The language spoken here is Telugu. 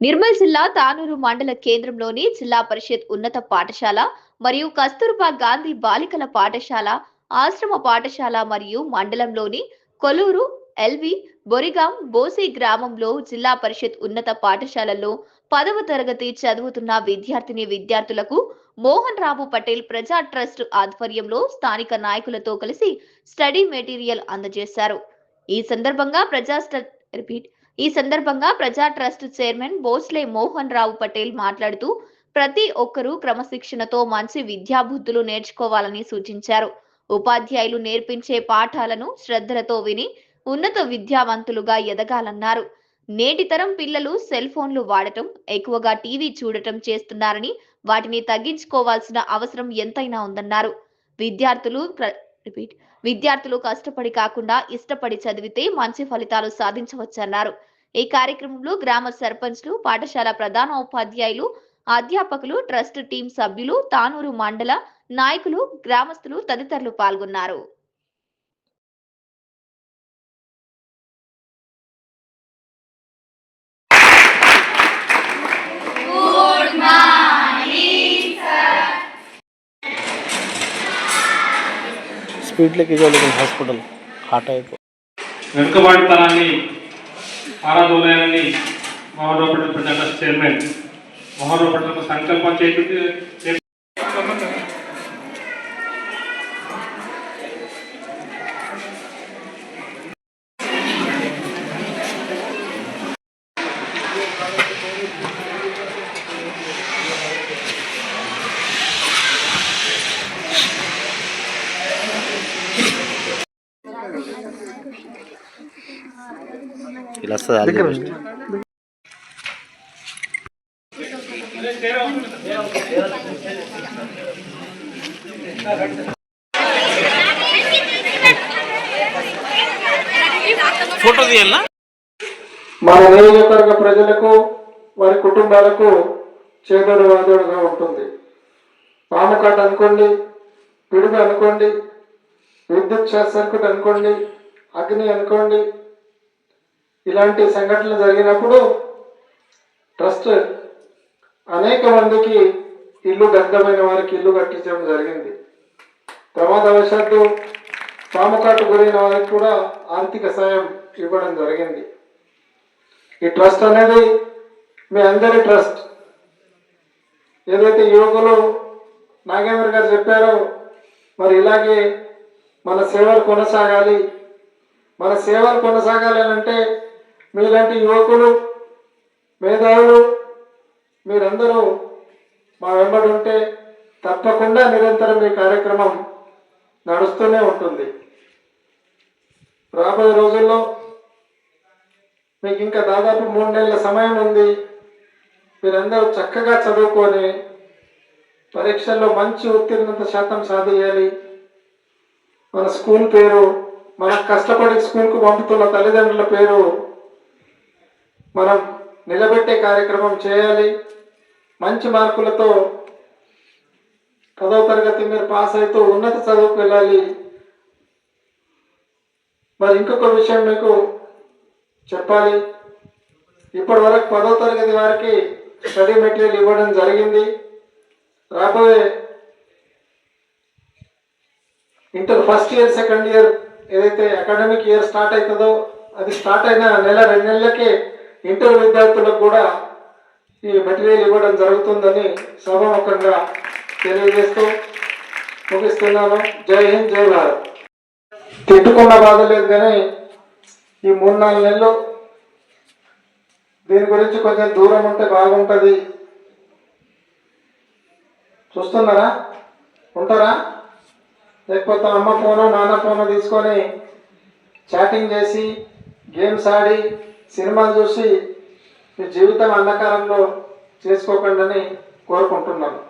నిర్మల్ జిల్లా తానూరు మండల కేంద్రంలోని జిల్లా పరిషత్ ఉన్నత పాఠశాల మరియు కస్తూర్బా గాంధీ బాలికల పాఠశాల ఆశ్రమ పాఠశాల మరియు మండలంలోని కొలూరు ఎల్వి బొరిగాం బోసి గ్రామంలో జిల్లా పరిషత్ ఉన్నత పాఠశాలలో పదవ తరగతి చదువుతున్న విద్యార్థిని విద్యార్థులకు మోహన్ రావు పటేల్ ప్రజా ట్రస్ట్ ఆధ్వర్యంలో స్థానిక నాయకులతో కలిసి స్టడీ మెటీరియల్ అందజేశారు. ఈ సందర్భంగా ప్రజా రిపీట్. ఈ సందర్భంగా ప్రజా ట్రస్ట్ చైర్మన్ బోస్లే మోహన్ రావు పటేల్ మాట్లాడుతూ ప్రతి ఒక్కరూ క్రమశిక్షణతో మంచి విద్యాబుద్ధులు నేర్చుకోవాలని సూచించారు. ఉపాధ్యాయులు నేర్పించే పాఠాలను శ్రద్ధలతో విని ఉన్నత విద్యావంతులుగా ఎదగాలన్నారు. నేటి తరం పిల్లలు సెల్ ఫోన్లు వాడటం ఎక్కువగా టీవీ చూడటం చేస్తున్నారని వాటిని తగ్గించుకోవాల్సిన అవసరం ఎంతైనా ఉందన్నారు. విద్యార్థులు రిపీట్. విద్యార్థులు కష్టపడి కాకుండా ఇష్టపడి చదివితే మంచి ఫలితాలు సాధించవచ్చన్నారు. ఈ కార్యక్రమంలో గ్రామ సర్పంచ్లు పాఠశాల ప్రధాన ఉపాధ్యాయులు అధ్యాపకులు ట్రస్ట్ టీం సభ్యులు తానూరు మండల నాయకులు గ్రామస్తులు తదితరులు పాల్గొన్నారు. ఫీట్లకి ఇవ్వలేదు హాస్పిటల్. ఆ టైప్ వెనుకబాటుతనాన్ని ఆరాధోలయాన్ని మహానోపట్ల ప్రజల చైర్మన్ మహానోపట్లకు సంకల్పం చేయటం వస్తుంది బెస్ట్ ఫోటో తీయాలనా మన నియోజకవర్గ ప్రజలకు వారి కుటుంబాలకు చేదోడు వాదోడుగా ఉంటుంది. పాముకాట అనుకోండి పిడుగు అనుకోండి విద్యుత్ సర్క్యూట్ అనుకోండి అగ్ని అనుకోండి ఇలాంటి సంఘటనలు జరిగినప్పుడు ట్రస్ట్ అనేక మందికి ఇల్లు దగ్ధమైన వారికి ఇల్లు కట్టించడం జరిగింది. ప్రమాదవశాత్తు పాముకాటు గురైన వారికి కూడా ఆర్థిక సాయం ఇవ్వడం జరిగింది. ఈ ట్రస్ట్ అనేది మీ అందరి ట్రస్ట్. ఏదైతే యువకులు నాగేంద్ర గారు చెప్పారో మరి ఇలాగే మన సేవలు కొనసాగాలి. మన సేవలు కొనసాగాలి అని అంటే మీలాంటి యువకులు మేధావులు మీరందరూ మా వెంబడి ఉంటే తప్పకుండా నిరంతరం ఈ కార్యక్రమం నడుస్తూనే ఉంటుంది. రాబోయే రోజుల్లో మీకు ఇంకా దాదాపు మూడు నెలల సమయం ఉంది. మీరందరూ చక్కగా చదువుకొని పరీక్షల్లో మంచి ఉత్తీర్ణత శాతం సాధించాలి. మన స్కూల్ పేరు మన కష్టపడి స్కూల్కు పంపుతున్న తల్లిదండ్రుల పేరు మనం నిలబెట్టే కార్యక్రమం చేయాలి. మంచి మార్కులతో పదవ తరగతి మీరు పాస్ అవుతూ ఉన్నత చదువుకు వెళ్ళాలి. మరి ఇంకొక విషయం మీకు చెప్పాలి. ఇప్పటి వరకు పదో తరగతి వారికి స్టడీ మెటీరియల్ ఇవ్వడం జరిగింది. రాబోయే inter first year second year ఏదైతే అకాడమిక్ ఇయర్ స్టార్ట్ అవుతుందో అది స్టార్ట్ అయిన నెల రెండు నెలలకే ఇంటర్ విద్యార్థులకు కూడా ఈ మెటీరియల్ ఇవ్వడం జరుగుతుందని సభాముఖంగా తెలియజేస్తూ ముగిస్తున్నాను. జై హింద్ జై భారత్. తిట్టుకున్న బాధ లేదు కానీ ఈ మూడు నాలుగు నెలలు దీని గురించి కొంచెం దూరం ఉంటే బాగుంటుంది. చూస్తున్నారా? ఉంటారా? లేకపోతే అమ్మ ఫోను నాన్న ఫోను తీసుకొని చాటింగ్ చేసి గేమ్స్ ఆడి సినిమాలు చూసి మీ జీవితం అంధకారంలో చేసుకోకండి అని కోరుకుంటున్నాను.